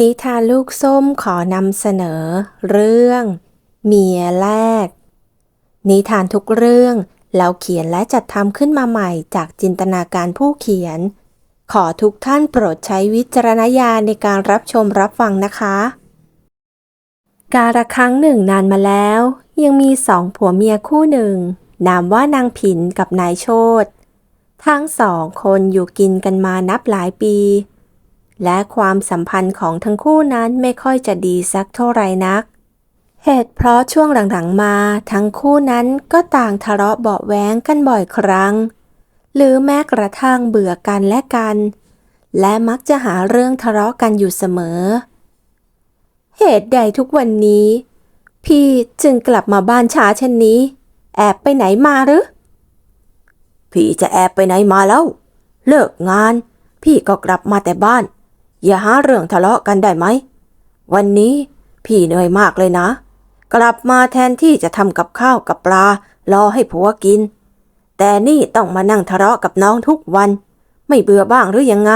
นิทานลูกส้มขอนำเสนอ เรื่อง เมียแรก นิทานทุกเรื่อง เราเขียนและจัดทำขึ้นมาใหม่จากจินตนาการผู้เขียน ขอทุกท่านโปรดใช้วิจารณญาณในการรับชมรับฟังนะคะ กาละครั้งหนึ่งนานมาแล้ว ยังมีสองผัวเมียคู่หนึ่ง นามว่านางผินกับนายโชตทั้งสองคนอยู่กินกันมานับหลายปี และความสัมพันธ์ของทั้งคู่นั้นไม่ค่อยจะดีสักเท่าไหร่นัก เหตุเพราะช่วงหลังๆมา ทั้งคู่นั้นก็ต่างทะเลาะเบาะแว้งกันบ่อยครั้ง หรือแม้กระทั่งเบื่อกันและกัน และมักจะหาเรื่องทะเลาะกันอยู่เสมอ เหตุใดทุกวันนี้ พี่จึงกลับมาบ้านช้าเช่นนี้ แอบไปไหนมาหรือพี่จะแอบไปไหนมาแล้ว เลิกงาน พี่ก็กลับมาแต่บ้าน อย่าหาเรื่องทะเลาะกันได้ไหม วันนี้พี่เหนื่อยมากเลยนะ กลับมาแทนที่จะทำกับข้าวกับปลารอให้ผัวกิน แต่นี่ต้องมานั่งทะเลาะกับน้องทุกวัน ไม่เบื่อบ้างหรือยังไง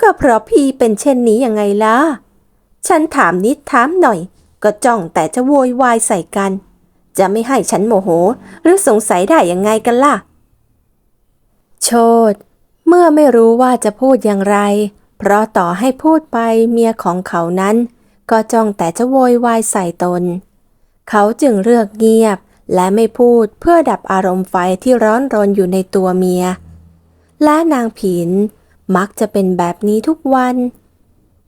ก็เพราะพี่เป็นเช่นนี้ยังไงล่ะ ฉันถามนิดถามหน่อย ก็จ้องแต่จะโวยวายใส่กัน จะไม่ให้ฉันโมโห หรือสงสัยได้ยังไงกันล่ะ โชด เมื่อไม่รู้ว่าจะพูดอย่างไร เพราะต่อให้พูดไปเมียของเขานั้น ก็จ้องแต่จะโวยวายใส่ตน เขาจึงเลือกเงียบและไม่พูดเพื่อดับอารมณ์ไฟที่ร้อนรนอยู่ในตัวเมีย และนางผินมักจะเป็นแบบนี้ทุกวัน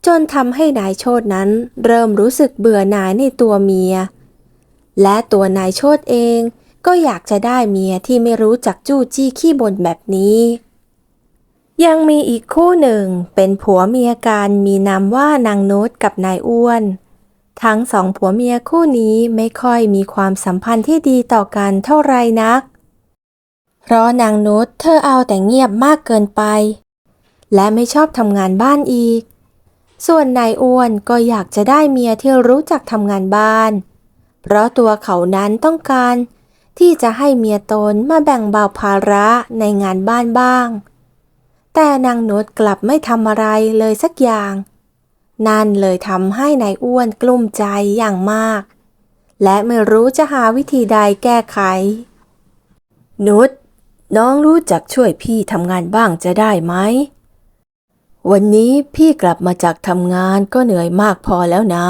จนทำให้นายโชดนั้นเริ่มรู้สึกเบื่อหน่ายในตัวเมีย และตัวนายโชดเองก็อยากจะได้เมียที่ไม่รู้จักจู้จี้ขี้บ่นแบบนี้ ยังมีอีกคู่หนึ่งเป็นผัวเมียกันมีนามว่านางน้ตกับนายอ้วน ทั้งสองผัวเมียคู่นี้ไม่ค่อยมีความสัมพันธ์ที่ดีต่อกันเท่าไรนัก เพราะนางน้ตเธอเอาแต่เงียบมากเกินไป และไม่ชอบทำงานบ้านอีก ส่วนนายอ้วนก็อยากจะได้เมียที่รู้จักทำงานบ้าน เพราะตัวเขานั้นต้องการ ที่จะให้เมียตนมาแบ่งเบาภาระในงานบ้านบ้าง แต่นางนุชกลับไม่ทำอะไรเลยสักอย่าง นั่นเลยทำให้นายอ้วนกลุ้มใจอย่างมาก และไม่รู้จะหาวิธีใดแก้ไข นุชน้องรู้จักช่วยพี่ทำงานบ้างจะได้ไหม วันนี้พี่กลับมาจากทำงานก็เหนื่อยมากพอแล้วนะ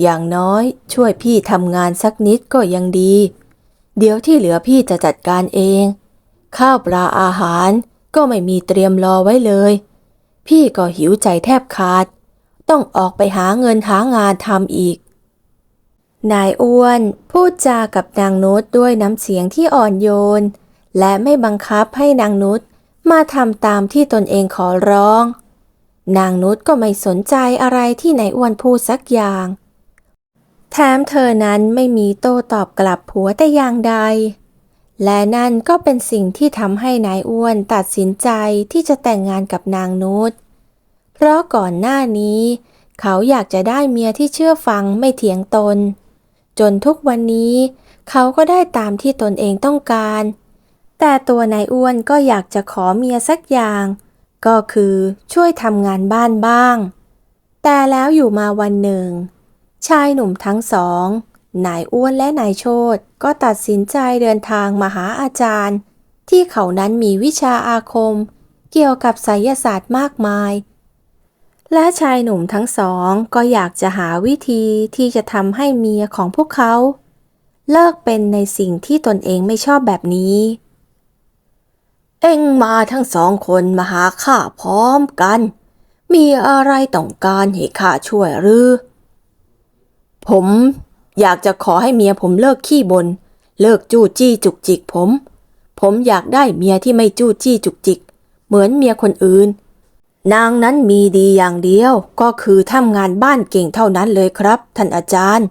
อย่างน้อยช่วยพี่ทำงานสักนิดก็ยังดี เดี๋ยวที่เหลือพี่จะจัดการเอง ข้าวปลาอาหาร ก็ไม่มีเตรียมรอไว้เลย พี่ก็หิวใจแทบขาด ต้องออกไปหาเงินหางานทำอีก นายอ้วนพูดจากับนางนุชด้วยน้ำเสียงที่อ่อนโยน และไม่บังคับให้นางนุชมาทำตามที่ตนเองขอร้อง นางนุชก็ไม่สนใจอะไรที่นายอ้วนพูดสักอย่างแถมเธอนั้นไม่มีโต้ตอบกลับผัวแต่อย่างใด และนั่นก็เป็นสิ่งที่ทำให้นายอ้วนตัดสินใจที่จะแต่งงานกับนางนุช เพราะก่อนหน้านี้ เขาอยากจะได้เมียที่เชื่อฟังไม่เถียงตน จนทุกวันนี้ เขาก็ได้ตามที่ตนเองต้องการ แต่ตัวนายอ้วนก็อยากจะขอเมียสักอย่าง ก็คือช่วยทำงานบ้านบ้าง แต่แล้วอยู่มาวันหนึ่ง ชายหนุ่มทั้งสอง นายอ้วนและนายโชตก็ตัดสินใจเดินทางมาหาอาจารย์ ที่เขานั้นมีวิชาอาคม เกี่ยวกับไสยศาสตร์มากมาย และชายหนุ่มทั้งสองก็อยากจะหาวิธีที่จะทำให้เมียของพวกเขา เลิกเป็นในสิ่งที่ตนเองไม่ชอบแบบนี้ เอ็งมาทั้งสองคนมาหาข้าพร้อมกัน มีอะไรต้องการให้ข้าช่วยหรือผม อยากจะขอให้เมียผมเลิกขี้บน่นเลิกจู้จี้จุกจิกผม ผมอยากได้เมียที่ไม่จู้จี้จุกจิก เหมือนเมียคนอื่น นางนั้นมีดีอย่างเดียวก็คือทำงานบ้านเก่งเท่านั้นเลยครับ ท่านอาจารย์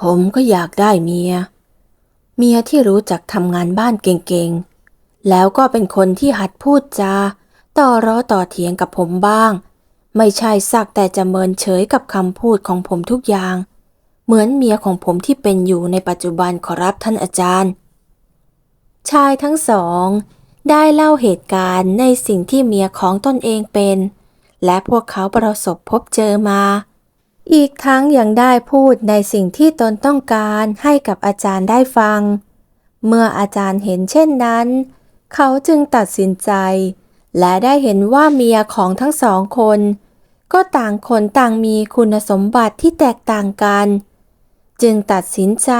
ผมก็อยากได้เมีย เมียที่รู้จักทำงานบ้านเก่งๆ แล้วก็เป็นคนที่หัดพูดจา ต่อร้อต่อเถียงกับผมบ้างไม่ใช่สักแต่จะเมินเฉยกับคำพูดของผมทุกอย่าง เหมือนเมียของผมที่เป็นอยู่ในปัจจุบันขอรับท่านอาจารย์ ชายทั้งสอง ได้เล่าเหตุการณ์ในสิ่งที่เมียของตนเองเป็น และพวกเขาประสบพบเจอมา อีกทั้งยังได้พูดในสิ่งที่ตนต้องการให้กับอาจารย์ได้ฟัง เมื่ออาจารย์เห็นเช่นนั้น เขาจึงตัดสินใจ และได้เห็นว่าเมียของทั้งสองคนก็ต่างคนต่างมีคุณสมบัติที่แตกต่างกัน จึงตัดสินใจ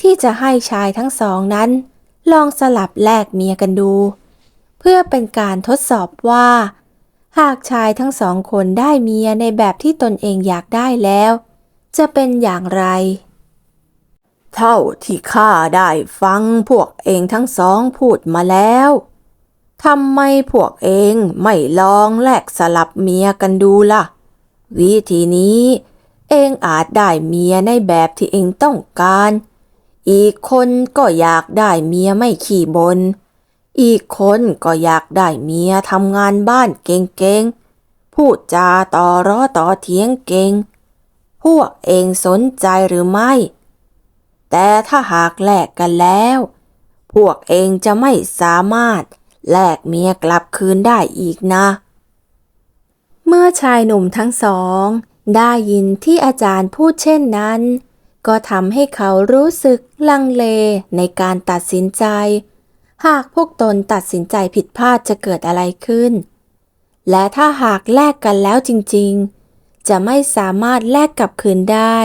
ที่จะให้ชายทั้งสองนั้น ลองสลับแลกเมียกันดู เพื่อเป็นการทดสอบว่า หากชายทั้งสองคนได้เมียในแบบที่ตนเองอยากได้แล้ว จะเป็นอย่างไร เท่าที่ข้าได้ฟังพวกเองทั้งสองพูดมาแล้วทำไมพวกเองไม่ลองแลกสลับเมียกันดูล่ะ วิธีนี้ เองอาจได้เมียในแบบที่เองต้องการ อีกคนก็อยากได้เมียไม่ขี้บน อีกคนก็อยากได้เมียทำงานบ้านเก่งๆ พูดจาต่อร้อต่อเถียงเก่ง พวกเองสนใจหรือไม่ แต่ถ้าหากแลกกันแล้ว พวกเองจะไม่สามารถแลกเมียกลับคืนได้อีกนะ เมื่อชายหนุ่มทั้งสอง ได้ยินที่อาจารย์พูดเช่นนั้น ก็ทำให้เขารู้สึกลังเลในการตัดสินใจ หากพวกตนตัดสินใจผิดพลาดจะเกิดอะไรขึ้น และถ้าหากแลกกันแล้วจริงๆ จะไม่สามารถแลกกลับคืนได้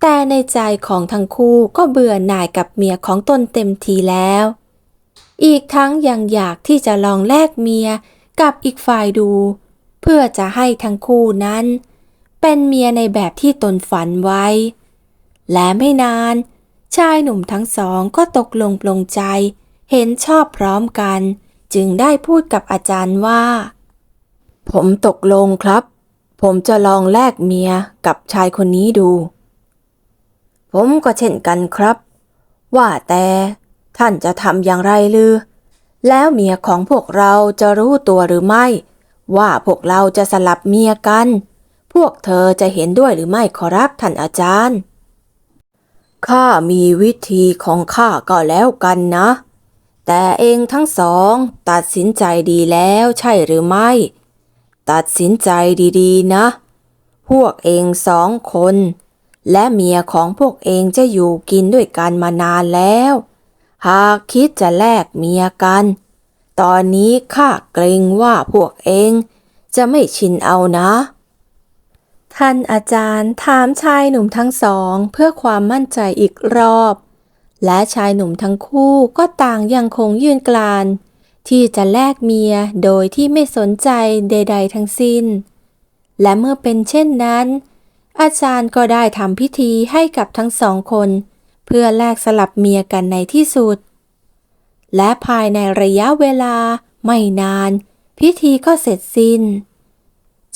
แต่ในใจของทั้งคู่ก็เบื่อหน่ายกับเมียของตนเต็มทีแล้ว อีกทั้งยังอยากที่จะลองแลกเมียกับอีกฝ่ายดู เพื่อจะให้ทั้งคู่นั้น เป็นเมียในแบบที่ตนฝันไว้ และไม่นาน ชายหนุ่มทั้งสองก็ตกลงปลงใจ เห็นชอบพร้อมกัน จึงได้พูดกับอาจารย์ว่า ผมตกลงครับ ผมจะลองแลกเมียกับชายคนนี้ดู ผมก็เช่นกันครับ ว่าแต่ท่านจะทำอย่างไรลือ แล้วเมียของพวกเราจะรู้ตัวหรือไม่ ว่าพวกเราจะสลับเมียกัน พวกเธอจะเห็นด้วยหรือไม่ขอรับท่านอาจารย์ ข้ามีวิธีของข้าก็แล้วกันนะ แต่เองทั้งสองตัดสินใจดีแล้วใช่หรือไม่ ตัดสินใจดีๆนะ พวกเองสองคน และเมียของพวกเองจะอยู่กินด้วยกันมานานแล้ว หากคิดจะแลกเมียกัน ตอนนี้ข้าเกรงว่าพวกเองจะไม่ชินเอานะ ท่านอาจารย์ถามชายหนุ่มทั้งสองเพื่อความมั่นใจอีกรอบ และชายหนุ่มทั้งคู่ก็ต่างยังคงยืนกลาน ที่จะแลกเมียโดยที่ไม่สนใจใด ๆ ทั้งสิ้น และเมื่อเป็นเช่นนั้น อาจารย์ก็ได้ทำพิธีให้กับทั้งสองคน เพื่อแลกสลับเมียกันในที่สุด และภายในระยะเวลาไม่นาน พิธีก็เสร็จสิ้น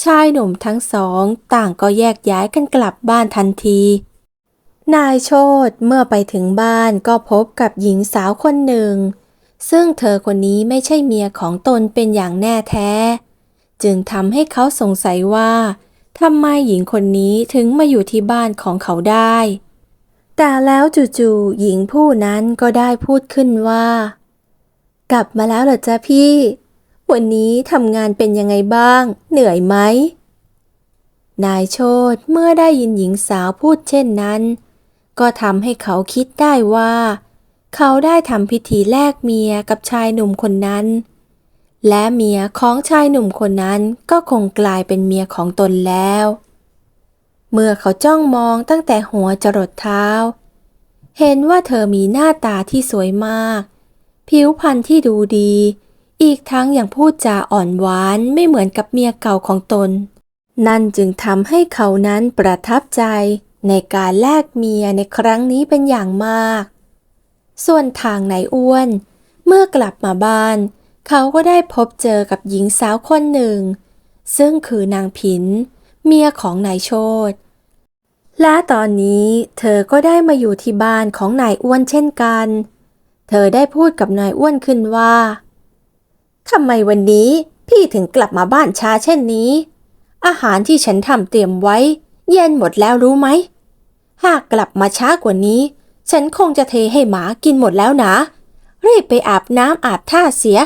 ชายหนุ่มทั้งสองต่างก็แยกย้ายกันกลับบ้านทันที นายโชตเมื่อไปถึงบ้านก็พบกับหญิงสาวคนหนึ่ง ซึ่งเธอคนนี้ไม่ใช่เมียของตนเป็นอย่างแน่แท้ จึงทำให้เขาสงสัยว่าทำไมหญิงคนนี้ถึงมาอยู่ที่บ้านของเขาได้ แต่แล้วจู่ๆหญิงผู้นั้นก็ได้พูดขึ้นว่า กลับมาแล้วเหรอจ๊ะพี่ วันนี้ทำงานเป็นยังไงบ้าง เหนื่อยไหม นายโชตเมื่อได้ยินหญิงสาวพูดเช่นนั้น ก็ทำให้เขาคิดได้ว่า เขาได้ทำพิธีแลกเมียกับชายหนุ่มคนนั้น และเมียของชายหนุ่มคนนั้นก็คงกลายเป็นเมียของตนแล้ว เมื่อเขาจ้องมองตั้งแต่หัวจรดเท้า เห็นว่าเธอมีหน้าตาที่สวยมาก ผิวพรรณที่ดูดี อีกทั้งยังพูดจาอ่อนหวานไม่เหมือนกับเมียเก่าของตน นั่นจึงทำให้เขานั้นประทับใจในการแลกเมียในครั้งนี้เป็นอย่างมาก ส่วนทางนายอ้วน เมื่อกลับมาบ้าน เขาก็ได้พบเจอกับหญิงสาวคนหนึ่ง ซึ่งคือนางผิน เมียของนายโชตและตอนนี้เธอก็ได้มาอยู่ที่บ้านของนายอ้วนเช่นกัน เธอได้พูดกับนายอ้วนขึ้นว่า ทำไมวันนี้พี่ถึงกลับมาบ้านช้าเช่นนี้ อาหารที่ฉันทำเตรียมไว้ เย็นหมดแล้วรู้ไหม หากกลับมาช้ากว่านี้ ฉันคงจะเทให้หมากินหมดแล้วนะ รีบไปอาบน้ำอาบท่าเสีย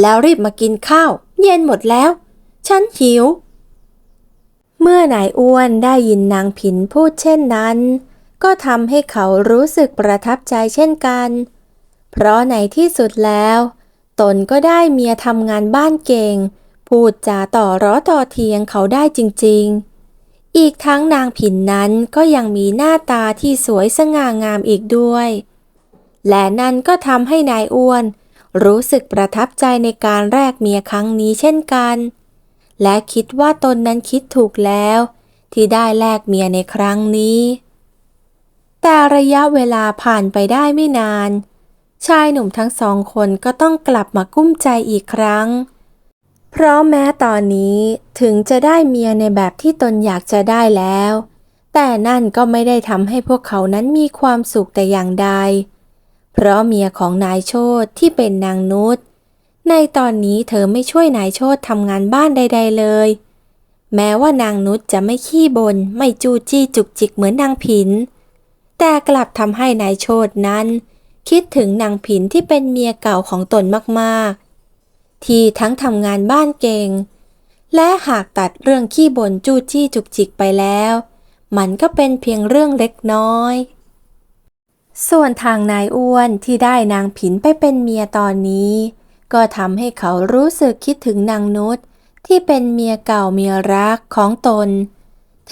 แล้วรีบมากินข้าว เย็นหมดแล้ว ฉันหิว เมื่อนายอ้วนได้ยินนางผินพูดเช่นนั้น ก็ทำให้เขารู้สึกประทับใจเช่นกัน เพราะในที่สุดแล้ว ตนก็ได้เมียทำงานบ้านเก่ง พูดจาต่อร้อต่อเทียงเขาได้จริง ๆ อีกทั้งนางผินนั้นก็ยังมีหน้าตาที่สวยสง่างามอีกด้วย และนั่นก็ทำให้นายอ้วน รู้สึกประทับใจในการแลกเมียครั้งนี้เช่นกัน และคิดว่าตนนั้นคิดถูกแล้ว ที่ได้แลกเมียในครั้งนี้ แต่ระยะเวลาผ่านไปได้ไม่นาน ชายหนุ่มทั้งสองคนก็ต้องกลับมากุ้มใจอีกครั้ง เพราะแม้ตอนนี้ถึงจะได้เมียในแบบที่ตนอยากจะได้แล้ว แต่นั่นก็ไม่ได้ทำให้พวกเขานั้นมีความสุขแต่อย่างใด เพราะเมียของนายโชตที่เป็นนางนุชในตอนนี้เธอไม่ช่วยนายโชตทำงานบ้านใด ๆ เลย แม้ว่านางนุชจะไม่ขี้บน่นไม่จู้จี้จุกจิกเหมือนนางผิน แต่กลับทำให้นายโชตนั้น คิดถึงนางผินที่เป็นเมียเก่าของตนมากๆ ที่ทั้งทำงานบ้านเก่ง และหากตัดเรื่องขี้บ่นจู้จี้จุกจิกไปแล้ว มันก็เป็นเพียงเรื่องเล็กน้อย ส่วนทางนายอ้วนที่ได้นางผินไปเป็นเมียตอนนี้ ก็ทำให้เขารู้สึกคิดถึงนางนุชที่เป็นเมียเก่าเมียรักของตน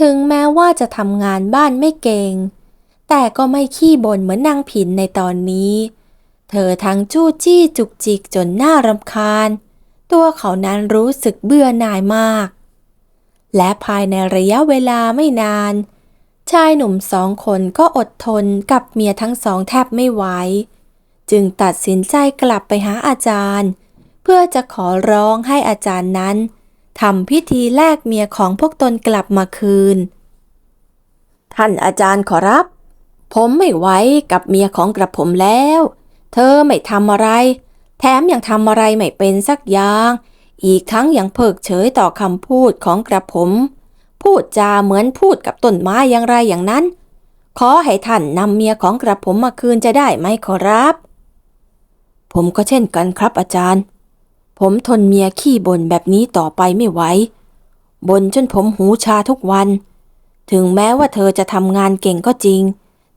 ถึงแม้ว่าจะทำงานบ้านไม่เก่ง แต่ก็ไม่ขี้บ่นเหมือนนางผินในตอนนี้ เธอทั้งจู้จี้จุกจิกจนน่ารำคาญ ตัวเขานั้นรู้สึกเบื่อหน่ายมาก และภายในระยะเวลาไม่นาน ชายหนุ่มสองคนก็อดทนกับเมียทั้งสองแทบไม่ไหว จึงตัดสินใจกลับไปหาอาจารย์ เพื่อจะขอร้องให้อาจารย์นั้นทำพิธีแลกเมียของพวกตนกลับมาคืน ท่านอาจารย์ขอรับ ผมไม่ไหวกับเมียของกระผมแล้ว เธอไม่ทำอะไร แถมยังทำอะไรไม่เป็นสักอย่าง อีกทั้งยังเพิกเฉยต่อคำพูดของกระผม พูดจาเหมือนพูดกับต้นไม้อย่างไรอย่างนั้น ขอให้ท่านนำเมียของกระผมมาคืนจะได้ไหมขอรับ ผมก็เช่นกันครับอาจารย์ ผมทนเมียขี้บ่นแบบนี้ต่อไปไม่ไหวบ่นจนผมหูชาทุกวัน ถึงแม้ว่าเธอจะทำงานเก่งก็จริง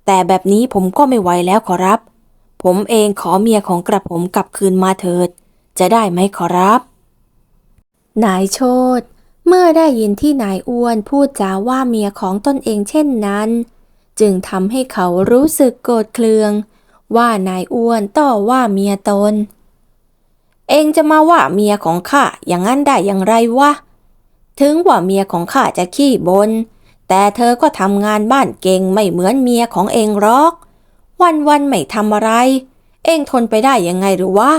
แต่แบบนี้ผมก็ไม่ไหวแล้วขอรับ ผมเองขอเมียของกระผมกลับคืนมาเถิด จะได้ไหมขอรับ นายโชตเมื่อได้ยินที่นายอ้วนพูดจาว่าเมียของตนเองเช่นนั้น จึงทำให้เขารู้สึกโกรธเคือง ว่านายอ้วนต่อว่าเมียตน เองจะมาว่าเมียของข้าอย่างนั้นได้อย่างไรวะ ถึงว่าเมียของข้าจะขี้บน แต่เธอก็ทำงานบ้านเก่งไม่เหมือนเมียของเองหรอก วันวันๆไม่ทำอะไร เองทนไปได้ยังไงหรือวะ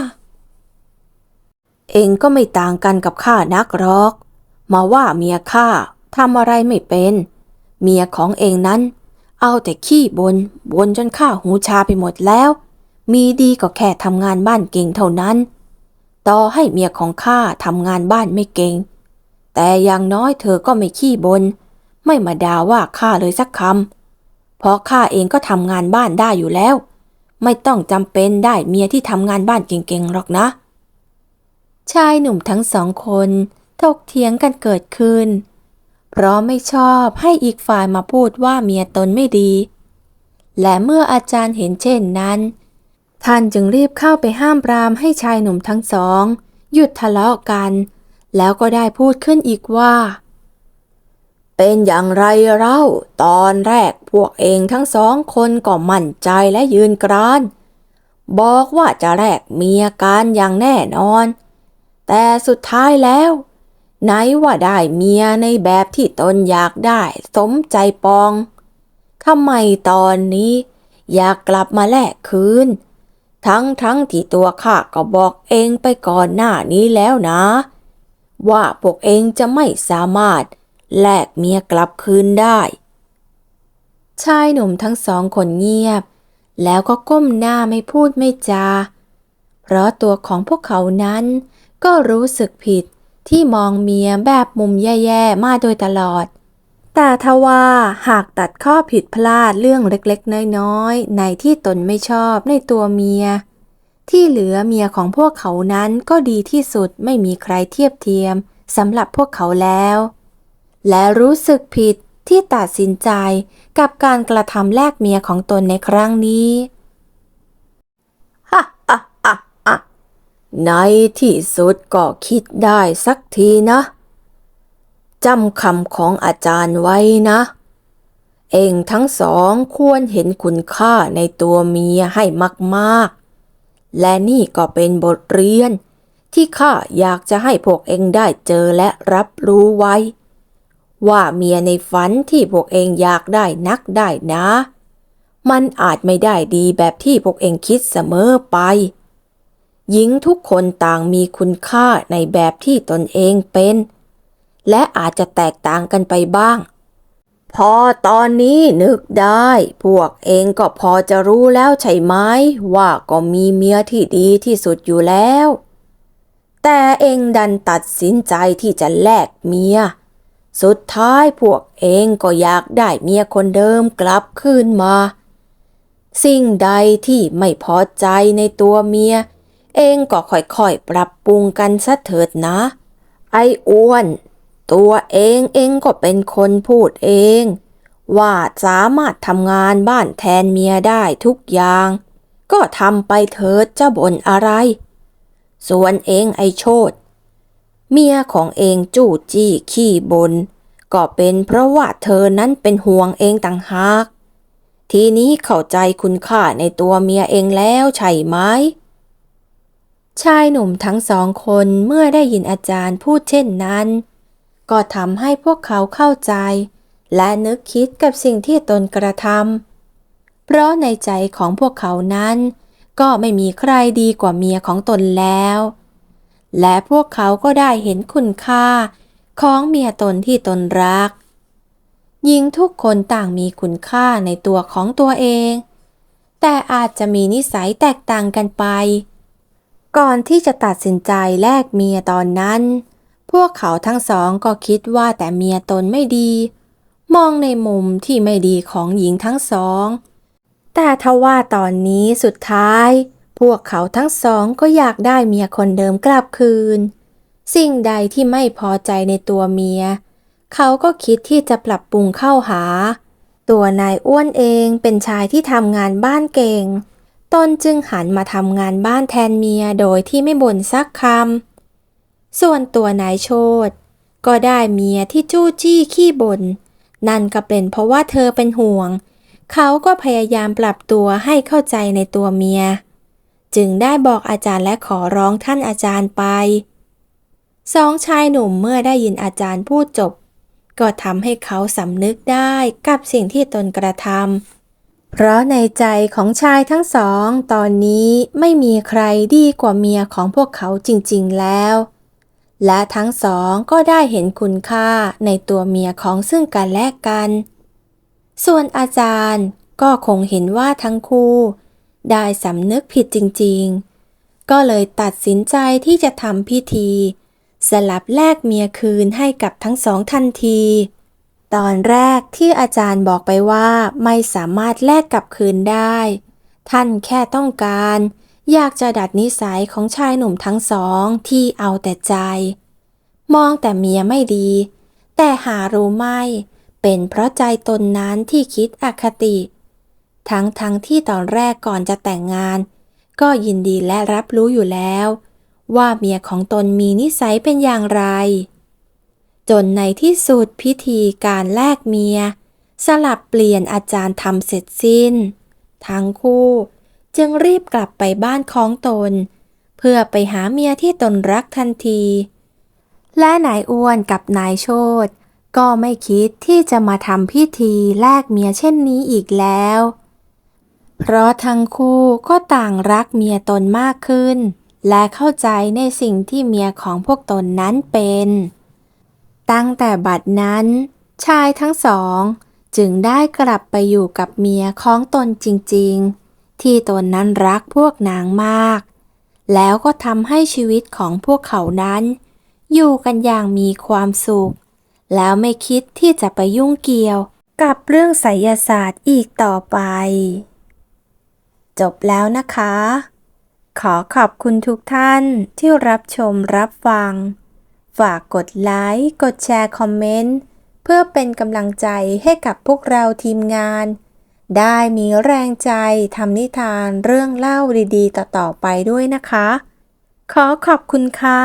เองก็ไม่ต่างกันกับข้านักหรอก มาว่าเมียข้าทำอะไรไม่เป็น เมียของเองนั้น เอาแต่ขี้บนบนจนข้าหูชาไปหมดแล้ว มีดีก็แค่ทำงานบ้านเก่งเท่านั้น ต่อให้เมียของข้าทำงานบ้านไม่เก่ง แต่อย่างน้อยเธอก็ไม่ขี้บน ไม่มาด่าว่าข้าเลยสักคำเพราะข้าเองก็ทำงานบ้านได้อยู่แล้ว ไม่ต้องจำเป็นได้เมียที่ทำงานบ้านเก่งๆหรอกนะ ชายหนุ่มทั้งสองคนถกเถียงกันเกิดขึ้น เพราะไม่ชอบให้อีกฝ่ายมาพูดว่าเมียตนไม่ดี และเมื่ออาจารย์เห็นเช่นนั้น ท่านจึงรีบเข้าไปห้ามปรามให้ชายหนุ่มทั้งสอง หยุดทะเลาะกัน แล้วก็ได้พูดขึ้นอีกว่า เป็นอย่างไรเล่า ตอนแรกพวกเองทั้งสองคนก็มั่นใจและยืนกราน บอกว่าจะแลกเมียกันอย่างแน่นอน แต่สุดท้ายแล้ว ไหนว่าได้เมียในแบบที่ตนอยากได้สมใจปองทำไมตอนนี้อยากกลับมาแลกคืน ทั้งทั้งที่ตัวข้าก็บอกเองไปก่อนหน้านี้แล้วนะ ว่าพวกเองจะไม่สามารถ แลกเมียกลับคืนได้ ชายหนุ่มทั้งสองคนเงียบ แล้วก็ก้มหน้าไม่พูดไม่จา เพราะตัวของพวกเขานั้นก็รู้สึกผิดที่มองเมียแบบมุมแย่ๆ มาโดยตลอด แต่ทว่าหากตัดข้อผิดพลาดเรื่องเล็กๆ น้อยๆ ในที่ตนไม่ชอบในตัวเมีย ที่เหลือเมียของพวกเขานั้นก็ดีที่สุดไม่มีใครเทียบเทียมสำหรับพวกเขาแล้ว และรู้สึกผิดที่ตัดสินใจกับการกระทำแลกเมียของตนในครั้งนี้ฮ่าฮ่าฮ่าฮ่าในที่สุดก็คิดได้สักทีนะจำคำของอาจารย์ไว้นะ เองทั้งสองควรเห็นคุณค่าในตัวเมียให้มากๆ และนี่ก็เป็นบทเรียน ที่ข้าอยากจะให้พวกเองได้เจอและรับรู้ไว้ ว่าเมียในฝันที่พวกเองอยากได้นักได้นะ มันอาจไม่ได้ดีแบบที่พวกเองคิดเสมอไป หญิงทุกคนต่างมีคุณค่าในแบบที่ตนเองเป็น และอาจจะแตกต่างกันไปบ้าง พอตอนนี้นึกได้ พวกเองก็พอจะรู้แล้วใช่ไหมว่าก็มีเมียที่ดีที่สุดอยู่แล้ว แต่เองดันตัดสินใจที่จะแลกเมีย สุดท้ายพวกเองก็อยากได้เมียคนเดิมกลับคืนมา สิ่งใดที่ไม่พอใจในตัวเมีย เองก็ค่อยๆปรับปรุงกันซะเถิดนะ ไอ้อ้วน ตัวเองเองก็เป็นคนพูดเอง ว่าสามารถทำงานบ้านแทนเมียได้ทุกอย่าง ก็ทำไปเถิดจะบ่นอะไร ส่วนเองไอ้โชด เมียของเองจู้จี้ขี้บน ก็เป็นเพราะว่าเธอนั้นเป็นห่วงเองต่างหาก ทีนี้เข้าใจคุณค่าในตัวเมียเองแล้วใช่ไหมชายหนุ่มทั้งสองคนเมื่อได้ยินอาจารย์พูดเช่นนั้น ก็ทำให้พวกเขาเข้าใจ และนึกคิดกับสิ่งที่ตนกระทำเพราะในใจของพวกเขานั้น ก็ไม่มีใครดีกว่าเมียของตนแล้ว และพวกเขาก็ได้เห็นคุณค่า ของเมียตนที่ตนรัก หญิงทุกคนต่างมีคุณค่าในตัวของตัวเอง แต่อาจจะมีนิสัยแตกต่างกันไป ก่อนที่จะตัดสินใจแลกเมียตอนนั้น พวกเขาทั้งสองก็คิดว่าแต่เมียตนไม่ดี มองในมุมที่ไม่ดีของหญิงทั้งสอง แต่ทว่าตอนนี้สุดท้าย พวกเขาทั้งสองก็อยากได้เมียคนเดิมกลับคืน สิ่งใดที่ไม่พอใจในตัวเมีย เขาก็คิดที่จะปรับปรุงเข้าหา ตัวนายอ้วนเองเป็นชายที่ทำงานบ้านเก่ง ตนจึงหันมาทำงานบ้านแทนเมียโดยที่ไม่บ่นสักคำ ส่วนตัวนายโชดก็ได้เมียที่จู้จี้ขี้บน่นนั่นก็เป็นเพราะว่าเธอเป็นห่วง เขาก็พยายามปรับตัวให้เข้าใจในตัวเมีย จึงได้บอกอาจารย์และขอร้องท่านอาจารย์ไป สองชายหนุ่มเมื่อได้ยินอาจารย์พูดจบ ก็ทำให้เขาสำนึกได้กับสิ่งที่ตนกระทำเพราะในใจของชายทั้งสอง ตอนนี้ไม่มีใครดีกว่าเมียของพวกเขาจริง ๆ แล้ว และทั้งสองก็ได้เห็นคุณค่าในตัวเมียของซึ่งกันและกัน ส่วนอาจารย์ก็คงเห็นว่าทั้งคู่ ได้สำนึกผิดจริงๆ ก็เลยตัดสินใจที่จะทำพิธี สลับแลกเมียคืนให้กับทั้งสองทันที ตอนแรกที่อาจารย์บอกไปว่าไม่สามารถแลกกลับคืนได้ ท่านแค่ต้องการ อยากจะดัดนิสัยของชายหนุ่มทั้งสองที่เอาแต่ใจ มองแต่เมียไม่ดี แต่หารู้ไม่ เป็นเพราะใจตนนั้นที่คิดอคติ ทั้งทั้งที่ตอนแรกก่อนจะแต่งงาน ก็ยินดีและรับรู้อยู่แล้ว ว่าเมียของตนมีนิสัยเป็นอย่างไร จนในที่สุดพิธีการแลกเมีย สลับเปลี่ยนอาจารย์ทำเสร็จสิ้น ทั้งคู่จึงรีบกลับไปบ้านของตน เพื่อไปหาเมียที่ตนรักทันที และนายอ้วนกับนายโชดก็ไม่คิดที่จะมาทำพิธีแลกเมียเช่นนี้อีกแล้ว เพราะทั้งคู่ก็ต่างรักเมียตนมากขึ้น และเข้าใจในสิ่งที่เมียของพวกตนนั้นเป็น ตั้งแต่บัดนั้น ชายทั้งสอง จึงได้กลับไปอยู่กับเมียของตนจริงๆ ที่ตนนั้นรักพวกนางมาก แล้วก็ทำให้ชีวิตของพวกเขานั้น อยู่กันอย่างมีความสุข แล้วไม่คิดที่จะไปยุ่งเกี่ยวกับเรื่องไสยศาสตร์อีกต่อไป จบแล้วนะคะ ขอขอบคุณทุกท่านที่รับชมรับฟัง ฝากกดไลค์กดแชร์คอมเมนต์เพื่อเป็นกำลังใจให้กับพวกเราทีมงาน ได้มีแรงใจทำนิทานเรื่องเล่าดีๆ ต่อ ๆ ไปด้วยนะคะ ขอขอบคุณค่ะ